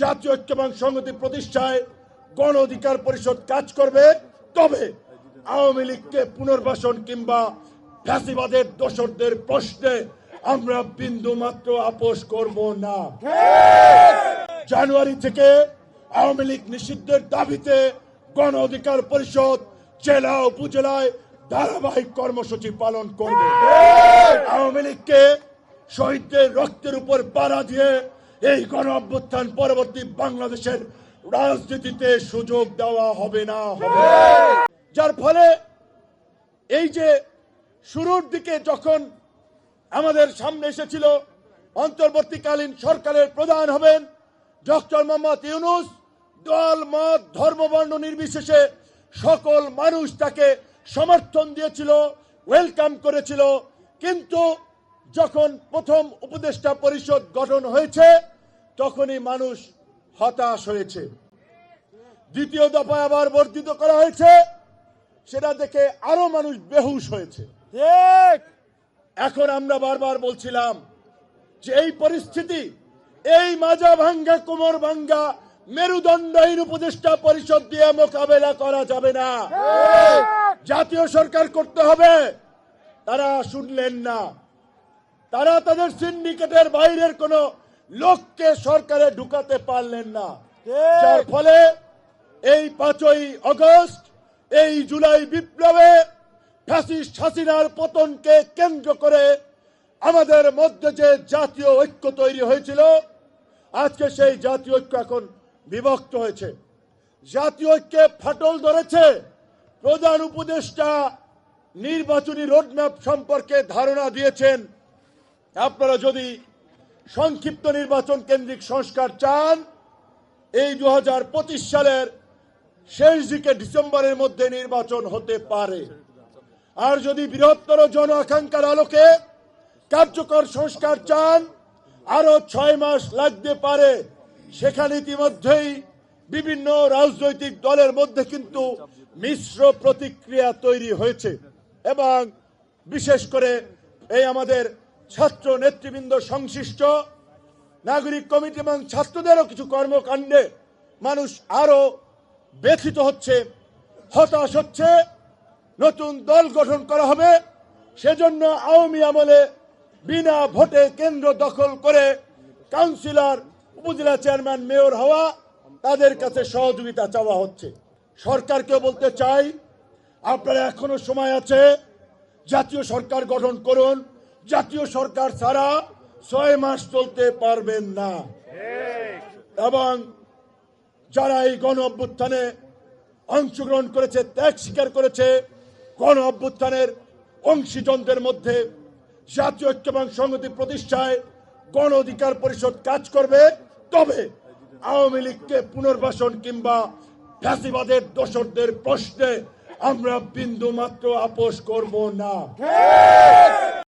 জাতীয় ঐক্য এবং সংহতি প্রতিষ্ঠায় গণ অধিকার পরিষদ কাজ করবে, তবে আওয়ামী লীগকে পুনর্বাসন কিংবা ফ্যাসিবাদের দোসরদের প্রশ্নে আমরা বিন্দু মাত্র আপোষ করব না। জানুয়ারি থেকে আওয়ামী লীগ নিষিদ্ধের দাবিতে গণ অধিকার পরিষদ জেলা উপজেলায় ধারাবাহিক কর্মসূচি পালন করবে। আওয়ামী লীগকে শহীদদের রক্তের উপর পাড়া দিয়ে এই গণ অভ্যুত্থান পরবর্তী বাংলাদেশের রাজনীতিতে সুযোগ দেওয়া হবে না হবে। যার ফলে এই যে শুরুর দিকে যখন আমাদের সামনে এসেছিল, অন্তর্বর্তীকালীন সরকারের প্রধান হবেন ডক্টর মোহাম্মদ ইউনুস, দল, মত, ধর্মবর্ণ নির্বিশেষে সকল মানুষ তাকে সমর্থন দিয়েছিল ওয়েলকাম করেছিল। কিন্তু যখন প্রথম উপদেষ্টা পরিষদ গঠন হয়েছে তখনই মানুষ হতাশ হয়েছে। দ্বিতীয় দফায় আবার বর্ধিত করা হয়েছে সেটা দেখে আরও মানুষ বেহুশ হয়েছে। এখন আমরা বারবার বলছিলাম যে এই পরিস্থিতি এই মাজা ভাঙ্গা কোমর ভাঙ্গা মেরুদণ্ডহীন উপদেষ্টা পরিষদ দিয়ে মোকাবেলা করা যাবে না। জাতীয় সরকার করতে হবে তারা শুনলেন না। তারা তাদের সিন্ডিকেটের বাইরের কোন লোককে সরকারে ঢুকাতে পারলেন না। যার ফলে এই পাঁচই আগস্ট এই জুলাই বিপ্লবে ফ্যাসিস্ট হাসিনার পতনকে কেন্দ্র করে আমাদের মধ্যে যে জাতীয় ঐক্য তৈরি হয়েছিল আজকে সেই জাতীয় ঐক্য এখন বিভক্ত হয়েছে। জাতীয় ঐক্যে ফাটল ধরেছে প্রধান উপদেষ্টা নির্বাচনী রোডম্যাপ সম্পর্কে ধারণা দিয়েছেন। আপনারা যদি সংক্ষিপ্ত নির্বাচন কেন্দ্রিক সংস্কার চান, এই দু হাজার পঁচিশ সালের শেষ দিকে ডিসেম্বরের মধ্যে নির্বাচন হতে পারে। আর যদি বৃহত্তর জন আকাঙ্ক্ষার আলোকে কার্যকর সংস্কার চান আরও ছয় মাস লাগতে পারে। সেখানে ইতিমধ্যেই বিভিন্ন রাজনৈতিক দলের মধ্যে কিন্তু মিশ্র প্রতিক্রিয়া তৈরি হয়েছে। এবং বিশেষ করে এই আমাদের ছাত্র নেতৃবৃন্দ সংশ্লিষ্ট, নাগরিক কমিটি এবং ছাত্রদেরও কিছু কর্মকাণ্ডে মানুষ আরও ব্যথিত হচ্ছে, হতাশ হচ্ছে। নতুন দল গঠন করা হবে, সেজন্য আওয়ামী আমলে বিনা ভোটে কেন্দ্র দখল করে কাউন্সিলর, উপজেলা চেয়ারম্যান, মেয়র হওয়া তাদের কাছে সহযোগিতা চাওয়া হচ্ছে। সরকারকে বলতে চাই, আপনারা এখনও সময় আছে, জাতীয় সরকার গঠন করুন। জাতীয় সরকার ছাড়া ছয় মাস চলতে পারবেন না। এবং যারা এই গণ অভ্যুত্থানে অংশগ্রহণ করেছে, ত্যাগ স্বীকার করেছে, গণ অভ্যুত্থানের অংশীজনদের মধ্যে জাতীয় ঐক্য এবং সংহতি প্রতিষ্ঠায় গণ অধিকার পরিষদ কাজ করবে, তবে আওয়ামী লীগকে পুনর্বাসন কিংবা ফ্যাসিবাদের দোসরদের প্রশ্নে আমরা বিন্দু মাত্র আপোষ করব না।